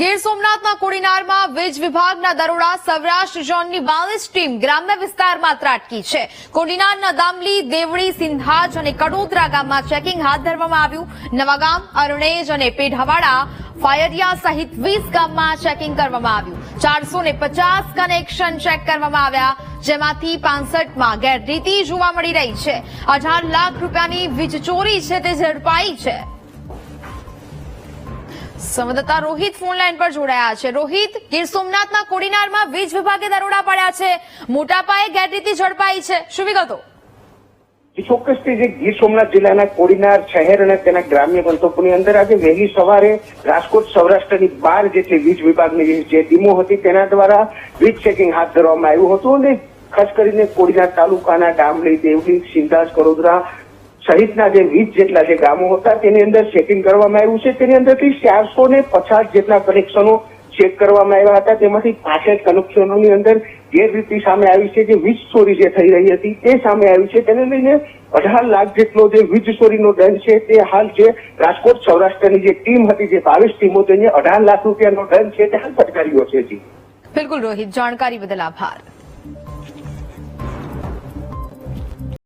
ગીર સોમનાથના કોડીનારમાં વીજ વિભાગના દરોડા સૌરાષ્ટ્ર ઝોનની બાવીસ ટીમ ગ્રામ્ય વિસ્તારમાં ત્રાટકી છે. કોડીનારના દામલી દેવડી સિંધાજ અને કડોદરા ગામમાં ચેકિંગ હાથ ધરવામાં આવ્યું. નવાગામ, અરણેજ અને પેઢાવાડા, ફાયરિયા સહિત વીસ ગામમાં ચેકિંગ કરવામાં આવ્યું. ચારસો પચાસ કનેક્શન ચેક કરવામાં આવ્યા, જેમાંથી પાસઠમાં ગેરરીતિ જોવા મળી રહી છે. અઢાર લાખ રૂપિયાની વીજ ચોરી છે, તે ઝડપાઈ છે. સંવાદદાતા રોહિત ફોન લાઈન પર જોડાયા છે. રોહિત, ગીર સોમનાથના કોડીનારમાં વીજ વિભાગે દરોડા પાડ્યા છે. મોટા પાયે ગેરરીતિ ઝડપાઈ છે. શું વિગતો? ચોક્કસથી જે ગીર સોમનાથ જિલ્લાના કોડીનાર શહેર અને તેના ગ્રામ્ય પંથકોની અંદર આજે વહેલી સવારે રાજકોટ સૌરાષ્ટ્રની બાર જેટલી વીજ વિભાગની જે ટીમો હતી તેના દ્વારા વીજ ચેકિંગ હાથ ધરવામાં આવ્યું હતું અને ખાસ કરીને કોડીનાર તાલુકાના ડામલી, દેવલી સિંધાસ કરોદરા સહિતના જે વીસ જેટલા જે ગામો હતા, તેની અંદર ચેકિંગ કરવામાં આવ્યું છે. તેની અંદરથી ચારસો ને પચાસ જેટલા કનેક્શનો ચેક કરવામાં આવ્યા હતા. તેમાંથી પાસઠ કનેક્શનોની અંદર ગેરરીતિ સામે આવી છે. જે વીજ ચોરી જે થઈ રહી હતી, તે સામે આવી છે. તેને લઈને અઢાર લાખ જેટલો જે વીજ ચોરીનો દંડ છે, તે હાલ જે રાજકોટ સૌરાષ્ટ્રની જે ટીમ હતી, જે બાવીસ ટીમો તેને અઢાર લાખ રૂપિયાનો દંડ છે, તે હાલ ફટકાર્યો છે જી. બિલકુલ રોહિત, જાણકારી બદલ આભાર.